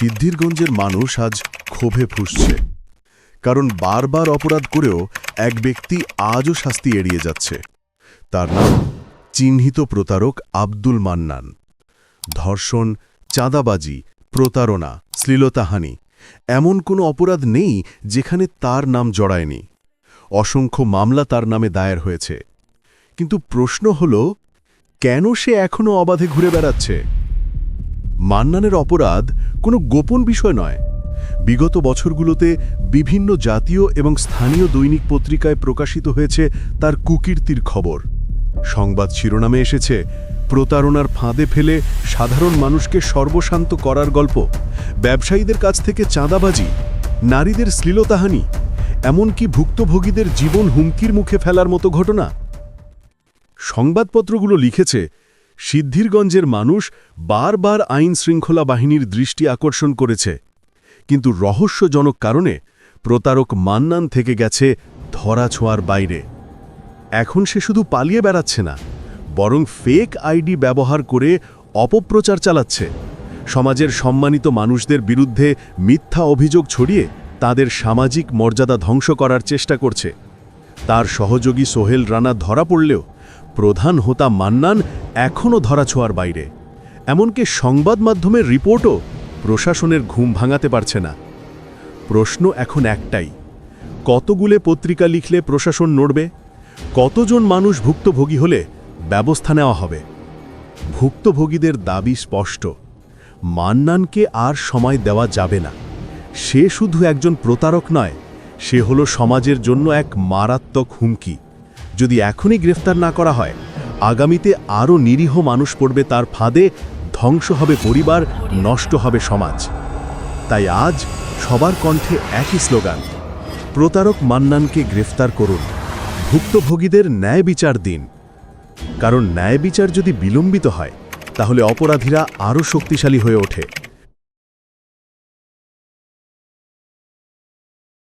সিদ্ধিরগঞ্জের মানুষ আজ ক্ষোভে ফুসছে। কারণ বারবার অপরাধ করেও এক ব্যক্তি আজও শাস্তি এড়িয়ে যাচ্ছে। তার নাম চিহ্নিত প্রতারক আব্দুল মান্নান। ধর্ষণ, চাঁদাবাজি, প্রতারণা, শ্লীলতাহানি, এমন কোনো অপরাধ নেই যেখানে তার নাম জড়ায়নি। অসংখ্য মামলা তার নামে দায়ের হয়েছে। কিন্তু প্রশ্ন হল, কেন সে এখনও অবাধে ঘুরে বেড়াচ্ছে? মান্নানের অপরাধ কোনো গোপন বিষয় নয়। বিগত বছরগুলোতে বিভিন্ন জাতীয় এবং স্থানীয় দৈনিক পত্রিকায় প্রকাশিত হয়েছে তার কুকীর্তির খবর। সংবাদ শিরোনামে এসেছে, প্রতারণার ফাঁদে ফেলে সাধারণ মানুষকে সর্বশান্ত করার গল্প, ব্যবসায়ীদের কাছ থেকে চাঁদাবাজি, নারীদের শ্লীলতাহানি, এমনকি ভুক্তভোগীদের জীবন হুমকির মুখে ফেলার মতো ঘটনা। সংবাদপত্রগুলো লিখেছে সিদ্ধিরগঞ্জের মানুষ বারবার আইন শৃঙ্খলা বাহিনীর দৃষ্টি আকর্ষণ করেছে। কিন্তু রহস্যজনক কারণে প্রতারক মান্নান থেকে গেছে ধরাছোঁয়ার বাইরে। এখন সে শুধু পালিয়ে বেড়াচ্ছে না, বরং ফেক আইডি ব্যবহার করে অপপ্রচার চালাচ্ছে। সমাজের সম্মানিত মানুষদের বিরুদ্ধে মিথ্যা অভিযোগ ছড়িয়ে তাদের সামাজিক মর্যাদা ধ্বংস করার চেষ্টা করছে। তার সহযোগী সোহেল রানা ধরা পড়লেও প্রধান হোতা মান্নান এখনও ধরাছোঁয়ার বাইরে। এমনকি সংবাদ মাধ্যমের রিপোর্টও প্রশাসনের ঘুম ভাঙাতে পারছে না। প্রশ্ন এখন একটাই, কতগুলো পত্রিকা লিখলে প্রশাসন নড়বে? কতজন মানুষ ভুক্তভোগী হলে ব্যবস্থা নেওয়া হবে? ভুক্তভোগীদের দাবি স্পষ্ট, মান্নানকে আর সময় দেওয়া যাবে না। সে শুধু একজন প্রতারক নয়, সে হলো সমাজের জন্য এক মারাত্মক হুমকি। যদি এখনই গ্রেফতার না করা হয় আগামীতে আরও নিরীহ মানুষ পড়বে তার ফাঁদে, ধ্বংস হবে পরিবার, নষ্ট হবে সমাজ। তাই আজ সবার কণ্ঠে একই স্লোগান, প্রতারক মান্নানকে গ্রেফতার করুন, ভুক্তভোগীদের ন্যায় বিচার দিন। কারণ ন্যায় বিচার যদি বিলম্বিত হয়, তাহলে অপরাধীরা আরও শক্তিশালী হয়ে ওঠে।